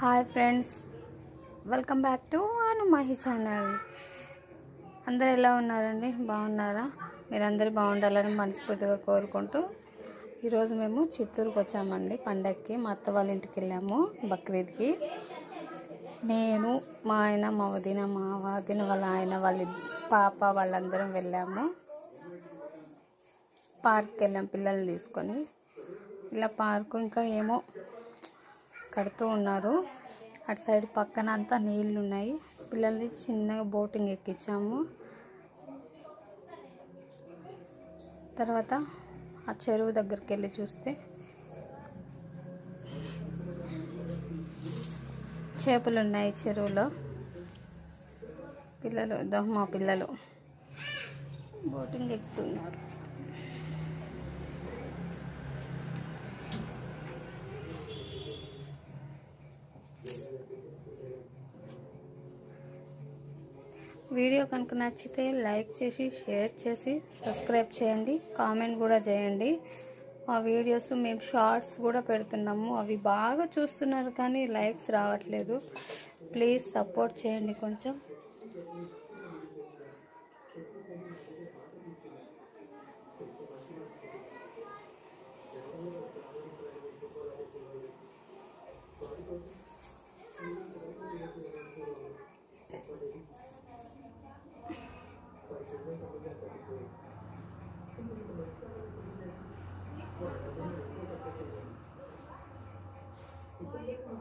Hi friends welcome back to Mahi channel అందరు ఎలా ఉన్నారండి? బాగున్నారా? మీరందరూ బాగుండాలని మనస్ఫూర్తిగా కోరుకుంటూ ఈరోజు మేము చిత్తూరుకు వచ్చామండి. పండగకి మా అత్త వాళ్ళ ఇంటికి వెళ్ళాము బక్రీద్కి. నేను మా ఆయన మా వదిన మా వదిన వాళ్ళ ఆయన వాళ్ళ పాప వాళ్ళందరం వెళ్ళాము. పార్క్కి వెళ్ళాం పిల్లల్ని తీసుకొని. ఇలా పార్కు ఇంకా ఏమో కడుతూ ఉన్నారు. అటు సైడ్ పక్కన అంతా నీళ్ళు ఉన్నాయి పిల్లల్ని చిన్నగా బోటింగ్ ఎక్కించాము. తర్వాత ఆ చెరువు దగ్గరికి వెళ్ళి చూస్తే చేపలు ఉన్నాయి చెరువులో. పిల్లలు ఇదో మా పిల్లలు బోటింగ్ ఎక్కుతున్నారు. వీడియో కనుక నచ్చితే లైక్ చేసి షేర్ చేసి సబ్స్క్రైబ్ చేయండి. కామెంట్ కూడా చేయండి. మా వీడియోస్ మేము షార్ట్స్ కూడా పెడుతున్నాము. అవి బాగా చూస్తున్నారు కానీ లైక్స్ రావట్లేదు. ప్లీజ్ సపోర్ట్ చేయండి కొంచెం.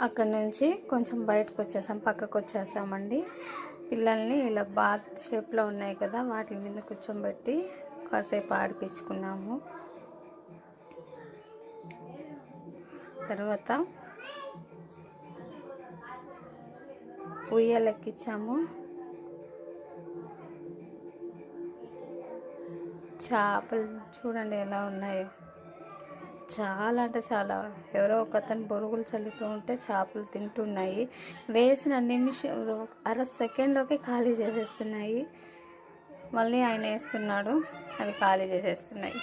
అక్కడ నుంచి కొంచెం బయటకు వచ్చేసాం పక్కకు వచ్చేసామండి. పిల్లల్ని ఇలా బాత్ షేప్లో ఉన్నాయి కదా వాటి మీద కూర్చోబెట్టి కాసేపు ఆడిపించుకున్నాము. తర్వాత ఉయ్యలెక్కించాము. చేపలు చూడండి ఎలా ఉన్నాయో. చాలా అంటే చాలా. ఎవరో ఒక అతను బొరుగులు చల్లుతూ ఉంటే చేపలు తింటున్నాయి. వేసిన నిమిషం అర సెకండ్లోకి ఖాళీ చేసేస్తున్నాయి. మళ్ళీ ఆయన వేస్తున్నాడు అవి ఖాళీ చేసేస్తున్నాయి.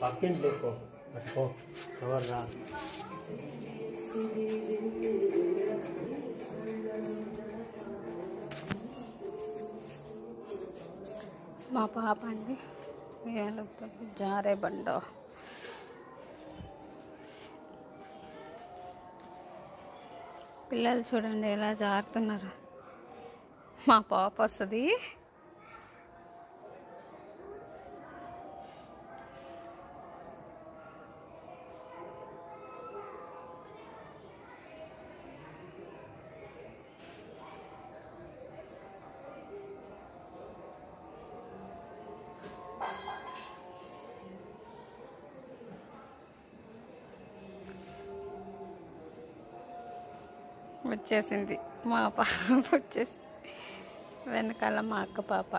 పక్కింటి లేకో పట్టుకో ఎవరు రా మా పాప అండి ఉయ్యాలతో జారే బండ పిల్లలు చూడండి ఎలా జారుతున్నారు. మా పాప వస్తుంది. వచ్చేసింది. మా పాప వచ్చేసి వెనకాల మా అక్క పాప.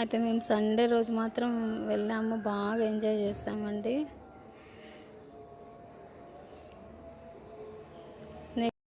అయితే మేము సండే రోజు మాత్రం వెళ్ళాము. బాగా ఎంజాయ్ చేస్తామండి